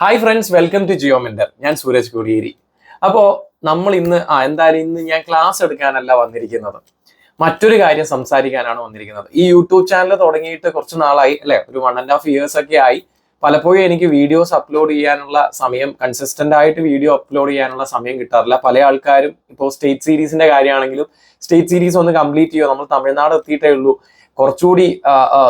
Hi friends welcome to geo mentor ഞാൻ സൂരജ് കോടിയേരി. അപ്പോ നമ്മൾ ഇന്ന് ആ എന്തായാലും ഇന്ന് ഞാൻ ക്ലാസ് എടുക്കാനല്ല വന്നിരിക്കുന്നത്. മറ്റൊരു കാര്യം സംസാരിക്കാനാണ് വന്നിരിക്കുന്നത്. ഈ യൂട്യൂബ് ചാനൽ തുടങ്ങിയിട്ട് കുറച്ച് നാളായി അല്ലെ? ഒരു വൺ ആൻഡ് ഹാഫ് ഇയേഴ്സ് ഒക്കെ ആയി. പലപ്പോഴും എനിക്ക് വീഡിയോസ് അപ്ലോഡ് ചെയ്യാനുള്ള സമയം കൺസിസ്റ്റന്റ് ആയിട്ട് വീഡിയോ അപ്ലോഡ് ചെയ്യാനുള്ള സമയം കിട്ടാറില്ല. പല ആൾക്കാരും ഇപ്പോൾ സ്റ്റേറ്റ് സീരീസിന്റെ കാര്യമാണെങ്കിലും സ്റ്റേറ്റ് സീരീസ് ഒന്ന് കംപ്ലീറ്റ് ചെയ്യുമോ നമ്മൾ തമിഴ്നാട് എത്തിയിട്ടേ ഉള്ളൂ. കുറച്ചുകൂടി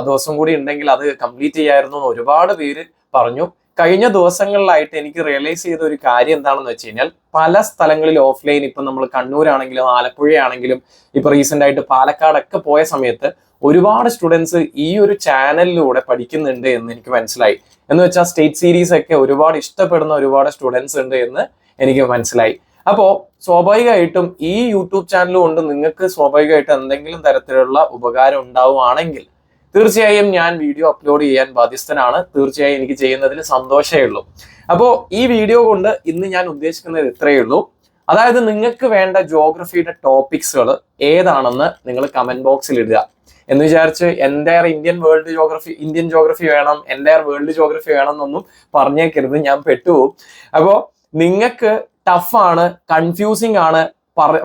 ദിവസം കൂടി ഉണ്ടെങ്കിൽ അത് കംപ്ലീറ്റ് ചെയ്യായിരുന്നു എന്ന് ഒരുപാട് പേര് പറഞ്ഞു. കഴിഞ്ഞ ദിവസങ്ങളിലായിട്ട് എനിക്ക് റിയലൈസ് ചെയ്ത ഒരു കാര്യം എന്താണെന്ന് വെച്ച് കഴിഞ്ഞാൽ പല സ്ഥലങ്ങളിൽ ഓഫ്ലൈൻ ഇപ്പം നമ്മൾ കണ്ണൂരാണെങ്കിലും ആലപ്പുഴയാണെങ്കിലും ഇപ്പൊ റീസെന്റ് ആയിട്ട് പാലക്കാടൊക്കെ പോയ സമയത്ത് ഒരുപാട് സ്റ്റുഡൻസ് ഈ ഒരു ചാനലിലൂടെ പഠിക്കുന്നുണ്ട് എന്ന് എനിക്ക് മനസ്സിലായി. എന്ന് വെച്ചാൽ സ്റ്റേറ്റ് സീരീസ് ഒക്കെ ഒരുപാട് ഇഷ്ടപ്പെടുന്ന ഒരുപാട് സ്റ്റുഡൻസ് ഉണ്ട് എന്ന് എനിക്ക് മനസ്സിലായി. അപ്പോൾ സ്വാഭാവികമായിട്ടും ഈ യൂട്യൂബ് ചാനൽ കൊണ്ട് നിങ്ങൾക്ക് സ്വാഭാവികമായിട്ട് എന്തെങ്കിലും തരത്തിലുള്ള ഉപകാരം ഉണ്ടാവുകയാണെങ്കിൽ തീർച്ചയായും ഞാൻ വീഡിയോ അപ്ലോഡ് ചെയ്യാൻ ബാധ്യസ്ഥനാണ്. തീർച്ചയായും എനിക്ക് ചെയ്യുന്നതിൽ സന്തോഷമേ ഉള്ളൂ. അപ്പോൾ ഈ വീഡിയോ കൊണ്ട് ഇന്ന് ഞാൻ ഉദ്ദേശിക്കുന്നത് ഇത്രയേ ഉള്ളൂ. അതായത് നിങ്ങൾക്ക് വേണ്ട ജോഗ്രഫിയുടെ ടോപ്പിക്സുകൾ ഏതാണെന്ന് നിങ്ങൾ കമന്റ് ബോക്സിൽ ഇടുക. എന്ന് വിചാരിച്ച് entire Indian world geography Indian geography വേണം എന്റയർ വേൾഡ് ജോഗ്രഫി വേണം എന്നൊന്നും പറഞ്ഞേക്കരുത്. ഞാൻ പെട്ടുപോകും. അപ്പോൾ നിങ്ങൾക്ക് ടഫാണ് കൺഫ്യൂസിങ് ആണ്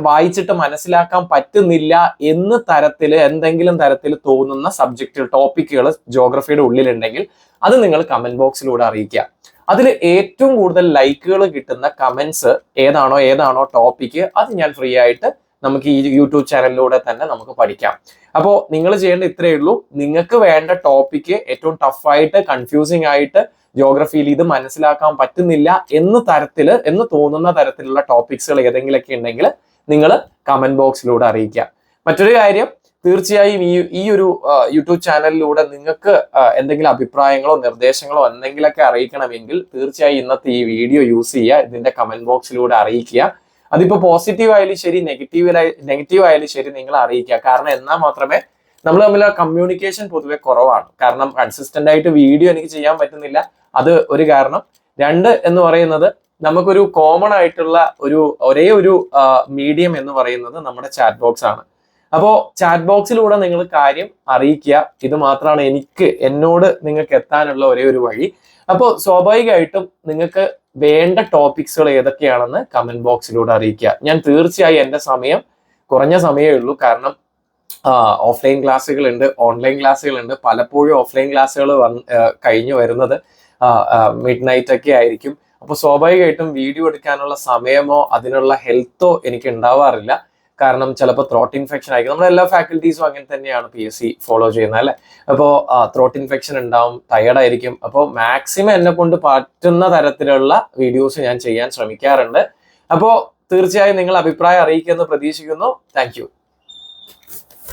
വായിച്ചിട്ട് മനസ്സിലാക്കാൻ പറ്റുന്നില്ല എന്ന് തരത്തിൽ എന്തെങ്കിലും തരത്തിൽ തോന്നുന്ന സബ്ജക്റ്റ് ടോപ്പിക്കുകൾ ജോഗ്രഫിയുടെ ഉള്ളിലുണ്ടെങ്കിൽ അത് നിങ്ങൾ കമന്റ് ബോക്സിലൂടെ അറിയിക്കുക. അതിൽ ഏറ്റവും കൂടുതൽ ലൈക്കുകൾ കിട്ടുന്ന കമന്റ്സ് ഏതാണോ ഏതാണോ ടോപ്പിക്ക് അത് ഞാൻ ഫ്രീ ആയിട്ട് നമുക്ക് ഈ യൂട്യൂബ് ചാനലിലൂടെ തന്നെ നമുക്ക് പഠിക്കാം. അപ്പോൾ നിങ്ങൾ ചെയ്യേണ്ട ഇത്രയേ ഉള്ളൂ. നിങ്ങൾക്ക് വേണ്ട ടോപ്പിക്ക് ഏറ്റവും ടഫായിട്ട് കൺഫ്യൂസിങ് ആയിട്ട് ജോഗ്രഫിയിൽ ഇത് മനസ്സിലാക്കാൻ പറ്റുന്നില്ല എന്ന് തരത്തിൽ എന്ന് തോന്നുന്ന തരത്തിലുള്ള ടോപ്പിക്സുകൾ ഏതെങ്കിലുമൊക്കെ ഉണ്ടെങ്കിൽ നിങ്ങൾ കമന്റ് ബോക്സിലൂടെ അറിയിക്കുക. മറ്റൊരു കാര്യം തീർച്ചയായും ഈ ഈ ഒരു യൂട്യൂബ് ചാനലിലൂടെ നിങ്ങൾക്ക് എന്തെങ്കിലും അഭിപ്രായങ്ങളോ നിർദ്ദേശങ്ങളോ എന്തെങ്കിലുമൊക്കെ അറിയിക്കണമെങ്കിൽ തീർച്ചയായും ഇന്നത്തെ ഈ വീഡിയോ യൂസ് ചെയ്യുക ഇതിന്റെ കമന്റ് ബോക്സിലൂടെ അറിയിക്കുക. അതിപ്പോ പോസിറ്റീവ് ആയാലും ശരി നെഗറ്റീവ് നെഗറ്റീവ് ആയാലും ശരി നിങ്ങൾ അറിയിക്കുക. കാരണം എന്നാൽ മാത്രമേ നമ്മൾ തമ്മിൽ കമ്മ്യൂണിക്കേഷൻ പൊതുവെ കുറവാണ്. കാരണം കൺസിസ്റ്റന്റ് ആയിട്ട് വീഡിയോ എനിക്ക് ചെയ്യാൻ പറ്റുന്നില്ല. അത് ഒരു കാരണം. രണ്ട് എന്ന് പറയുന്നത് നമുക്കൊരു കോമൺ ആയിട്ടുള്ള ഒരു ഒരേ ഒരു മീഡിയം എന്ന് പറയുന്നത് നമ്മുടെ ചാറ്റ് ബോക്സ് ആണ്. അപ്പോ ചാറ്റ് ബോക്സിലൂടെ നിങ്ങൾ കാര്യം അറിയിക്കുക. ഇത് മാത്രമാണ് എനിക്ക് എന്നോട് നിങ്ങൾക്ക് എത്താനുള്ള ഒരേ ഒരു വഴി. അപ്പോൾ സ്വാഭാവികമായിട്ടും നിങ്ങൾക്ക് വേണ്ട ടോപ്പിക്സുകൾ ഏതൊക്കെയാണെന്ന് കമന്റ് ബോക്സിലൂടെ അറിയിക്കുക. ഞാൻ തീർച്ചയായും എന്റെ സമയം കുറഞ്ഞ സമയമേ ഉള്ളൂ. കാരണം ഓഫ്ലൈൻ ക്ലാസ്സുകളുണ്ട് ഓൺലൈൻ ക്ലാസ്സുകളുണ്ട് പലപ്പോഴും ഓഫ്ലൈൻ ക്ലാസ്സുകൾ വന്ന് കഴിഞ്ഞു വരുന്നത്. മിഡ് നൈറ്റ് ഒക്കെ ആയിരിക്കും. അപ്പോൾ സ്വാഭാവികമായിട്ടും വീഡിയോ എടുക്കാനുള്ള സമയമോ അതിനുള്ള ഹെൽത്തോ എനിക്ക് ഉണ്ടാവാറില്ല. കാരണം ചിലപ്പോൾ ത്രോട്ട് ഇൻഫെക്ഷൻ ആയിരിക്കും. നമ്മുടെ എല്ലാ ഫാക്കൽറ്റീസും അങ്ങനെ തന്നെയാണ് പി എസ് സി ഫോളോ ചെയ്യുന്നത് അല്ലേ? അപ്പോൾ ത്രോട്ട് ഇൻഫെക്ഷൻ ഉണ്ടാവും ടയർഡ് ആയിരിക്കും. അപ്പോൾ മാക്സിമം എന്നെ കൊണ്ട് പറ്റുന്ന തരത്തിലുള്ള വീഡിയോസ് ഞാൻ ചെയ്യാൻ ശ്രമിക്കാറുണ്ട്. അപ്പോൾ തീർച്ചയായും നിങ്ങൾ അഭിപ്രായം അറിയിക്കുമെന്ന് പ്രതീക്ഷിക്കുന്നു. താങ്ക്